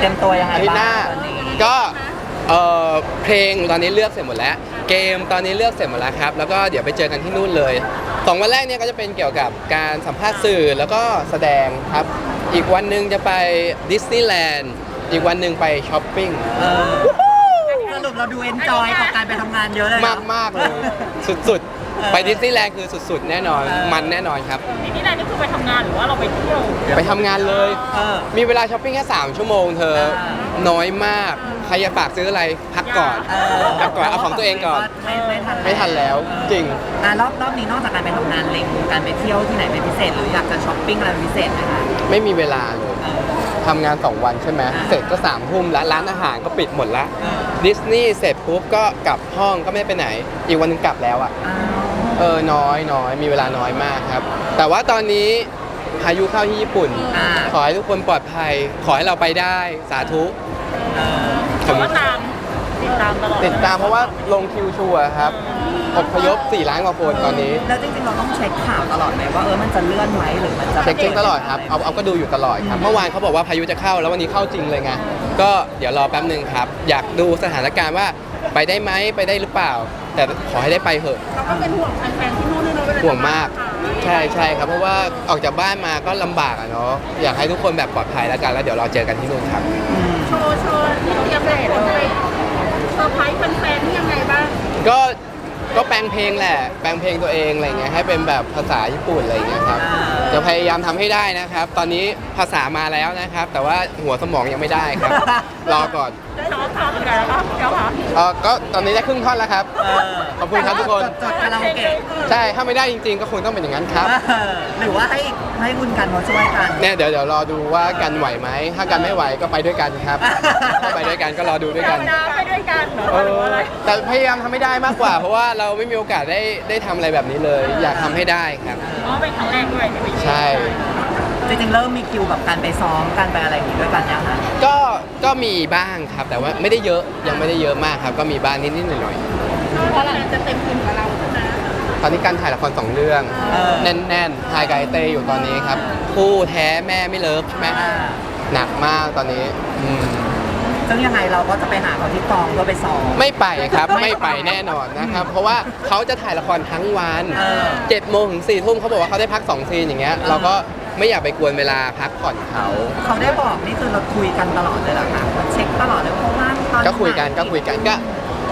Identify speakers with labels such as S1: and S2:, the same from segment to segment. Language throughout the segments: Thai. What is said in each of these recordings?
S1: เตรียมตัวยังไง
S2: อาทิตย์ห
S1: บ้า
S2: น้าง
S1: ตอนนี้
S2: ก็เอ่อเพลงตอนนี้เลือกเสร็จหมดแล้ว เกมตอนนี้เลือกเสร็จหมดแล้วครับ แล้วก็เดี๋ยวไปเจอกันที่นู่นเลยสองวันแรกเนี่ยก็จะเป็นเกี่ยวกับการสัมภาษณ์สื่อแล้วก็แสดงครับ อีกวันหนึ่งจะไปดิสนีย์แลนด์อีกวันหนึ่งไปช้อปปิ้ง
S1: เออสรุปเราดูเอนจอยกับการไปทำงานเยอะเลย
S2: มากมากๆเลยสุดๆ ไปดิสนีย์แลนด์คือสุดๆ แน่นอน
S1: เออ
S2: มันแน่นอนครับ
S3: ทีนี้แหละนี่คือไปทำงานหรือว่าเราไปเที่ยว
S2: ไปทำงานเลย
S1: เออ
S2: มีเวลาช้อปปิ้งแค่ 3 ชั่วโมงเธอ
S1: อ่า
S2: น้อยมาก ใครอยากฝากซื้ออะไร พักก่อน
S1: เออ
S2: พักก่อน เอาของตัวเองก่อน
S1: ไม่ไม่ทัน
S2: ไม่ทันแล้วจริง
S1: อะรอบรอบนี้นอกจากการไปทำงานเล็งการไปเที่ยวที่ไหนเป็นพิเศษหรืออยากจะช้อปปิ้งอะไรเป็นพิเศษไหมคะ
S2: ไม่มีเวลาเลย
S1: เออ
S2: ทำงาน 2 วันใช่ไหม
S1: อ่า
S2: เสร็จก็3ามทุ่มแล้วร้านอาหารก็ปิดหมดละ
S1: เออ
S2: ดิสนีย์เสร็จปุ๊บก็กลับห้องก็ไม่ได้ไปไหน อีกวันหนึงกลับแล้วอะ
S1: อ้าว
S2: เออน้อยน้อยมีเวลาน้อยมากครับ แต่ว่าตอนนี้พายุเข้าที่ญี่ปุ่น
S1: อ่า
S2: ขอให้ทุกคนปลอดภัย ขอให้เราไปได้สาธุ
S1: เออ
S3: แต่ว่าตามติดตามตลอด
S2: ติดตามเพราะว่าลงคิวชัวร์ครับอพยพ4ล้านกว่าคนตอนนี้
S1: แล้วจริงๆเราต้องเช็คข่าวตลอดไหมว่าเออมันจะเลื่อนไหมหรือมันจะ
S2: เช็คเช็คตลอดครับ เอาเอาก็ดูอยู่ตลอดครับ เมื่อวานเขาบอกว่าพายุจะเข้าแล้ววันนี้เข้าจริงเลยไง ก็เดี๋ยวรอแป๊บหนึ่งครับ อยากดูสถานการณ์ว่าไปได้ไหมไปได้หรือเปล่า แต่ขอให้ได้ไปเถอะ
S3: เราก็เป็นห่วงแฟนๆที่นู่นด้วยเนาะเวลา
S2: ห่วงมาก ใช่ใช่ครับ เพราะว่าออกจากบ้านมาก็ลำบากอะเนาะอยากให้ทุกคนแบบปลอดภัยแล้วกันแล้วเดี๋ยวเราเจอกันที่นู่นครับ
S1: อืม
S3: โชว์โชว์ที่เตรียมไปคนจะไปเซอร์ไพรส์แฟนๆที่ยังไงบ้าง
S2: ก็ก็แปลงเพลงแหละ แปลงเพลงตัวเองอะไรเงี้ยให้เป็นแบบภาษาญี่ปุ่นอะไรเงี้ยครับจะพยายามทำให้ได้นะครับ ตอนนี้ภาษามาแล้วนะครับ แต่ว่าหัวสมองยังไม่ได้ครับ รอก่อน
S3: ชอบชอบเหมือนกันแล้วครับเจ้าค่ะ
S2: เออก็ตอนนี้ได้ครึ่งท่อนแล้วครับ
S1: เออ
S2: ขอบคุณครับทุกคน
S1: จดจดคาราโอเกะ
S2: ใช่ถ้าไม่ได้จริง ๆ ก็คงต้องเป็นอย่างนั้นครับ
S1: เออหรือว่าให้ให้คุณกันมาช่วยกัน
S2: เนี่ยเดี๋ยวเดี๋ยวรอดูว่ากันไหวไหม ถ้ากันไม่ไหวก็ไปด้วยกันครับ ถ้าไปด้วยกันก็รอดูด้วยกัน
S3: เราไปด้วยกันเหรอ
S2: เอ
S3: หรือ
S2: อ
S3: ว่าอะไร
S2: แต่พยายามทำให้ได้มากกว่า เพราะว่าเราไม่มีโอกาสได้ได้ทำอะไรแบบนี้เลย อยากทำให้ได้ครับ
S3: อ๋อเป็นครั้งแรกด้วยใช่ไหม
S2: ใช่
S1: จริงๆเริ่มมีคิวแบบการไปซ้อมการไปอะไรอย่างงี้ด้วยกันยังคะ
S2: ก็ ก็มีบ้างครับ แต่ว่าไม่ได้เยอะยังไม่ได้เยอะมากครับ ก็มีบ้างนิดๆหน่อย
S3: เพราะเราจะเต็มทุนกับเราใช่ไหม
S2: ๆตอนนี้การถ่ายละครสองเรื่อง
S1: เออ
S2: แน่นๆถ่ายกับไอเต้อยู่ตอนนี้ครับ คู่แท้แม่ไม่เลิฟใช่ไหม
S1: อ่า
S2: หนักมากตอนนี้อืม
S1: ซึ่งยังไงเราก็จะไปหาเขาที่กองเพื่อไปซ้อม
S2: ไม่ไปครับ ไม่ไปแน่นอนนะครับ เพราะว่าเขาจะถ่ายละครทั้งวัน
S1: เออ
S2: เจ็ดโมงถึงสี่ทุ่มเขาบอกว่าเขาได้พักสองซีนอย่างเงี้ยเราก็ ไม่อยากไปกวนเวลาพักผ่อนเขา
S1: เขาได้บอกนี่คือเราคุยกันตลอดเลยเหรอคะเช็คตลอดเลยว่าเขาว่างตอนไห
S2: ก็คุยกันก็คุยกันก็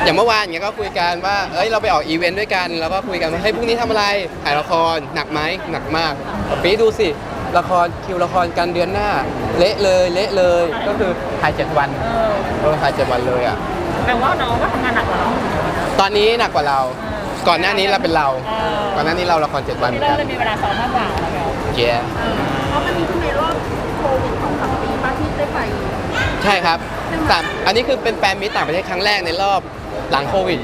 S2: อย่างเมื่อวานอย่างเงี้ยก็คุยกันว่าเอ้ยเราไปออกอีเวนต์ด้วยกัน แล้วก็คุยกันว่าเฮ้ยพรุ่งนี้ทำอะไรถ่ายละครหนักไหมหนักมากปีดูสิละครคิวละครกันเดือนหน้า เละเลยเละเลย ก็คือถ่ายเจ็ดวัน
S3: เออ
S2: เออถ่ายเจ็ดวันเลยอะ
S3: แปลว่าน้องก็ทำงานหนักกว่าเรา
S2: ตอนนี้หนักกว่าเรา ก่อนหน้านี้เราเป็นเรา ก่อนหน้านี้เราละครเจ็ดวันเหมื
S3: ที่
S2: อน
S3: เรา
S2: กัน
S3: เลยมีเวลาซ้อมมากกว่าเรา
S2: เย้
S3: เพราะมันมีขึ้นในรอบโควิดของสามปีป้าที่ได้ไป
S2: ใช่ครับสามอันนี้คือเป็นแฟนมิตรต่างประเทศครั้งแรกในรอบหลังโควิด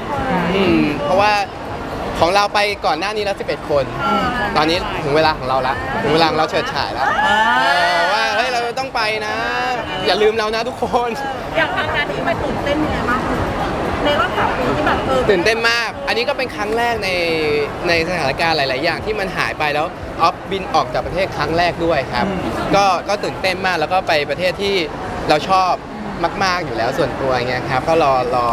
S2: อืมเพราะว่าของเราไปก่อนหน้านี้แล้ว11 คน ตอนนี้ถึงเวลาของเราละถึงเวลาของเราเฉิดฉายแล้วเออว่าเฮ้ยเราต้องไปนะ อย่าลืมเรานะทุกคน
S3: อย่างทางงานที่ไปตื่นเต้นยังไงบ้างในรอบสามปีที่แบบเออ
S2: ตื่นเต้นมาก อันนี้ก็เป็นครั้งแรกในในสถานการณ์หลาย ๆ อย่างที่มันหายไปแล้วออฟบินออกจากประเทศครั้งแรกด้วยครับ ก็ก็ตื่นเต้นมากแล้วก็ไปประเทศที่เราชอบมาก ๆ อยู่แล้วส่วนตัวเงี้ยครับก็รอรอ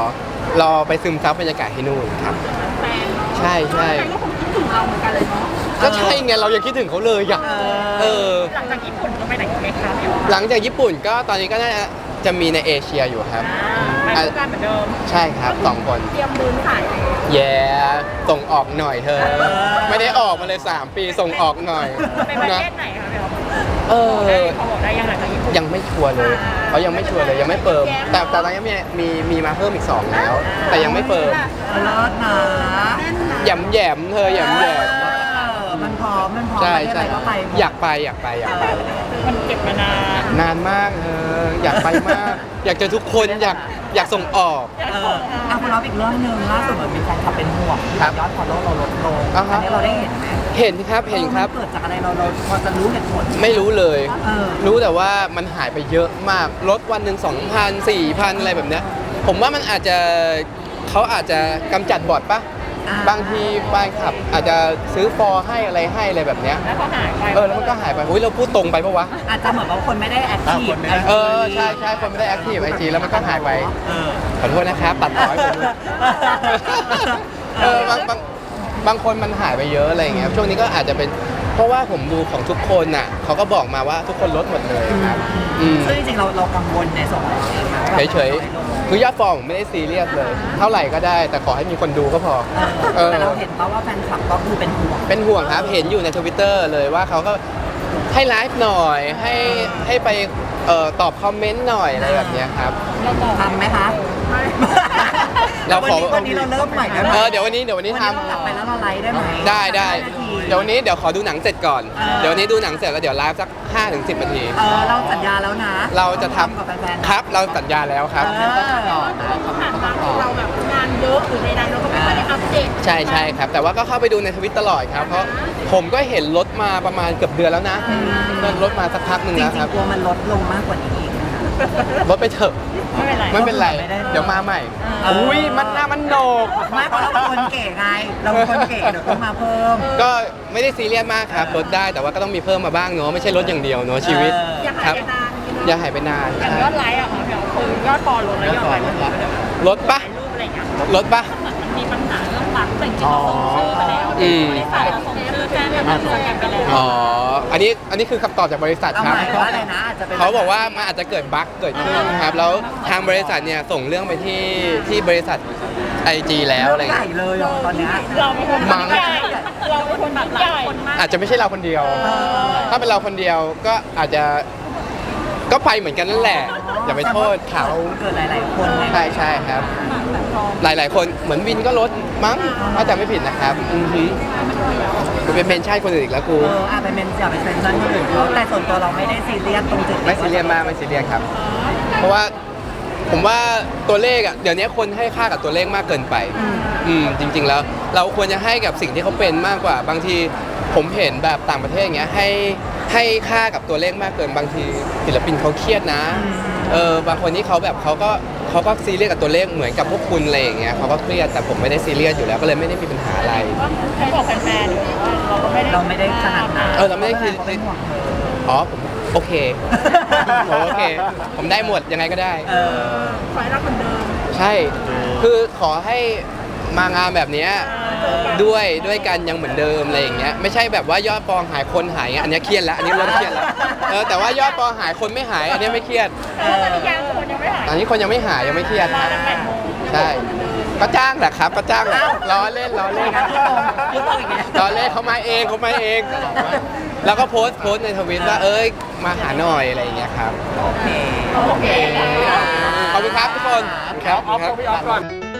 S2: รอไปซึมซับบรรยากาศที่นู่นครับ
S3: แฟนเนาะ
S2: ใช่ใช่
S3: แฟนก็คงคิดถึงเราเหมือนกันเลยเนาะ
S2: ก็ใช่ไงเรายังคิดถึงเขาเลยอะ
S1: เอ
S2: เอ
S1: อ
S2: อ
S3: หลังจากญี่ปุ่นก็ไปไหนกันไหมคะพี่อ๋อ
S2: หลังจากญี่ปุ่นก็ตอนนี้ก็น่าจะมีในเอเชียอยู่ครับ
S3: อ่าไปด้วยกันเหมือนเดิม
S2: ใช่ครับสองคน
S3: เตรียมบืนขายเลย
S2: แย่ส่งออกหน่อยเธอ ไม่ได้ออกมาเลย 3 ปีส่งออกหน่อย
S3: ไปประ
S2: นะ
S3: เทศไหนคะพี่อ๋อ
S2: เออ
S3: เขาบอกได้ยังหลังจากญี่ปุ่น
S2: ยังไม่ชัวร์เลยเขายังไม่ชัวร์เลยยังไม่เฟิร์มแต่แต่ตอนนี้มีมีมีมาเพิ่มอีก 2 แล้ว แต่ยังไม่เฟิร์ม
S1: เลิศนะ
S2: หย่ำแหยมเธอหย่ำแหยม
S1: เออมันพร้อมมันพร้อม
S2: ใช่
S1: ประเทศ
S2: ใช่
S1: อะไรก็ไปหมด
S2: อยากไปอยากไปอยากไป
S3: มันเก็บมานาน
S2: นานมากเอออยากไปมาก อยากเจอทุกคนอยาก อยากส่งออก
S1: เอออะคุณรับอีกเรื่องหนึ่งล่าสุดเหมือนมีแฟนคลับเป็นห่วง
S2: ครับ
S1: ยอดฟอลโล่เราลดลง
S2: อ่าฮะ
S1: อันนี้เราได้เห็นไหม
S2: เห็นครับเห็นครับ
S1: ออมัเกิดจากอะไรเราเราพอจะรู้เหตุผล
S2: ไม่รู้เลย
S1: เออ
S2: รู้แต่ว่ามันหายไปเยอะมากลดวันหนึ่งสองพันสี่พันอะไรแบบเนี้ยผมว่ามันอาจจะเขาอาจจะกำจัดบอทปะ
S1: อ่า
S2: บางทีแฟนคลับอาจจะซื้อฟอร์ให้อะไรให้อะไรแบบเนี้ย
S3: แล้วก็หายไป
S2: เออแล้วมันก็หายไปอุ้ยเราพูดตรงไปปะวะ
S1: อาจจะเหมือนว่าคนไม่ได้แอคทีฟ
S2: เออใช่ใช่คนไม่ได้แอคทีฟไอจีแล้วมันก็หายไป
S1: เออ
S2: ขอโทษนะครับตัดต่อให้ผมด้วย เออบางบางบางคนมันหายไปเยอะอะไรอย่างเงี้ยช่วงนี้ก็อาจจะเป็นเพราะว่าผมดูของทุกคนน่ะเขาก็บอกมาว่าทุกคนลดหมดเลยครับอืม
S1: ซึ่งจริงๆเราเรากังวลในส่วนของนี้ไหมว่า
S2: เฉยๆ คือยอดฟอลผมไม่ได้ซีเรียสเลย เท่าไหร่ก็ได้ แต่ขอให้มีคนดูก็พอ
S1: เอ
S2: เอ
S1: อ
S2: อ
S1: แต่เราเห็นป่าว่าแฟนคลับก็คือเป็นห่วง
S2: เป็นห่วงครับเห็นอยู่ในทวิตเตอร์เลยว่าเขาก็ให้ไลฟ์หน่อยให้ให้ไปเอ่อตอบคอมเมนต์หน่อยอะไรแบบเนี้ยครับ
S1: ทำไหมคะ
S2: เราขอ
S1: วันนี้วันนี้เราเริ่มใหม่ได้ไหม
S2: เออเดี๋ยววันนี้เดี๋ยววันนี้
S1: วัน
S2: ท
S1: นี้เรากลับไปแล้วเราไลฟ์ได้ไหมำ
S2: ได้ได้
S1: ห้านาที
S2: เดี๋ยววันนี้เดี๋ยวขอดูหนังเสร็จก่อน
S1: เออ
S2: เดี๋ยววันนี้ดูหนังเสร็จแล้วเดี๋ยวไลฟ์สัก5ถึง10นาที
S1: เออเราสัญญาแล้วนะ
S2: เราจะท
S1: กับแฟนำๆ
S2: ครับเราสัญญาแล้วครับ
S1: เออ
S3: ที่ผ่านมาคือเราแบบงานเยอะหรือใดๆเราก็ไม่ค่อยได้อัปเดต
S2: ใช่ใช่ครับ แต่ว่าก็เข้าไปดูในทวิตตลอดครับ เพราะผมก็เห็นลดมาประมาณเกือบเดือนแล้วนะก็ลดมาสักพักหนึ่ง
S1: จริ
S2: แล้วครั
S1: ง
S2: บ
S1: ๆกลัวมันลดลงมากกว่านี้อีกนะคะ
S2: ลดไปเถอะ
S3: ไม่เป็นไร
S2: ไม่เป็นไร
S1: ไม่ได้
S2: เดี๋ยวมาใหม่
S1: เอออุ้
S2: อุ้ยมันหน้ามันโหนก
S1: ไม่เพราะเราเป็นคนเก๋ไง เราเป็นคนเก๋เดี๋ยวต้องมาเพิ่ม
S2: ก็ไม่ได้ซีเรียสมากครับลดได้แต่ว่าก็ต้องมีเพิ่มมาบ้างเนาะไม่ใช่ลดอย่างเดียวเนาะชีวิต
S1: เออ
S3: อย่า
S2: ค
S3: หา
S2: รั
S3: ยไปนานนี้
S2: อย่า
S3: เนาะ
S2: หายไปนาน
S3: อย่าง
S2: ใช่
S3: ยอดไลค์อะค่ะเดี๋ยวคือยอดฟอลลงแล้วยอดไลค์มันลดไปเลย
S2: ลดปะ
S3: ถ่ายรูปอะไรอย่างเงี้ย
S2: ลดปะ
S3: มันมีปัญหาเรื่องบัตรแต่จริงๆเราส่งชื่อไปแล้ว
S2: อืม
S3: บริษัทเราส่งชื่อ แจ้งเรื่องสแกนไปแล้ว
S2: อ๋อ อันนี้อันนี้คือคำตอบจากบริษัท
S1: เอา
S2: ครับ
S1: หมายว่าอะไรนะอาจจะเป็น
S2: เขาบอกว่ามันอาจจะเกิดบั๊กเกิดขึ้นครับ แล้วทางบริษัทเนี่ยส่งเรื่องไปที่ที่บริษัท IG แล้วอะไร
S1: เรื่องใหญ่
S2: เงี้ย
S1: เลยเหรอตอนเนี้ย
S3: เราเป็นคน
S2: มั้ง
S3: ใหญ่เราเป็นคนแบบใหญ่คนมาก
S2: อาจจะไม่ใช่เราคนเดียว
S1: เออ
S2: ถ้าเป็นเราคนเดียวก็อาจจะก็ไปเหมือนกันนั่นแหละ อย่าไปโทษเขา
S1: เกิดหลาย ๆ คนไง
S2: ใช่ใช่ครับ หลาย ๆ คนเหมือนวินก็ลดมั้งถ้าจำไม่ผิดนะครับอือฮึกูเป็นเมนชั่นคนอื่นอีกแล้วกู
S1: เอออาจไปเป็นอย่าไปเซ็นชั่นคนอื่นเขาแต่ส่วนตัวเราไม่ได้ซีเรียสตรงจุดนี้
S2: ไม่ซีเรียสมากไม่ซีเรียสครับ เพราะว่าผมว่าตัวเลขอะเดี๋ยวนี้คนให้ค่ากับตัวเลขมากเกินไป
S1: อืม
S2: อืมจริง ๆ แล้วเราควรจะให้กับสิ่งที่เขาเป็นมากกว่า บางทีผมเห็นแบบต่างประเทศอย่างเงี้ยให้ ให้ค่ากับตัวเลขมากเกินบางทีศิลปินเขาเครียดนะ เออบางคนที่เขาแบบเขาก็เขาก็ซีเรียสกับตัวเลขเหมือนกับพวกคุณอะไรอย่างเงี้ยเขาก็เครียดแต่ผมไม่ได้ซีเรียสอยู่แล้วก็เลยไม่ได้มีปัญหาอะไร
S3: ใครบอกแฟนๆอยู่ว่าเราก็ไม่ได้
S1: เราไม่ได้ขนาดนั้น
S2: เออเราไม่ได้คือ
S1: เขาเป็นห่วงเธอ
S2: อ๋อผมโอเคผมโอเค ผมได้หมดยังไงก็ได้
S1: เออ
S3: คอยรักเหมือนเดิม
S2: ใช่ คือขอให้มางานแบบเนี้ย ด้วยด้วยกันยังเหมือนเดิมอะไรอย่างเงี้ยไม่ใช่แบบว่ายอดฟองหายคนหายเงี้ยอันเนี้ยเครียดแล้วอันนี้เริ่มเครียดแล้วเออแต่ว่ายอดฟองหายคนไม่หายอันเนี้ยไม่เครียด
S3: แต่ว่าตอนนี้ยังคนยังไม่หาย
S2: ตอนนี้คนยังไม่หายยังไม่เครียด
S3: รอ
S2: ครับ
S3: จนแปดโมง
S2: ใช่ก็จ้างแหละครับก็จ้างแหละล้อเล่นล้อเล่น
S1: พูดตรงอีกแล้ว
S2: ล้อเล่นเขามาเองเขามาเอง แล้วก็โพสต์โพสต์ในทวิตว่าเอ้ยมาหาหน่อยอะไรอย่างเงี้ยครับ
S1: โอเค
S3: โอเค
S2: ขอบคุณครับทุกคนครับขอบคุณครับ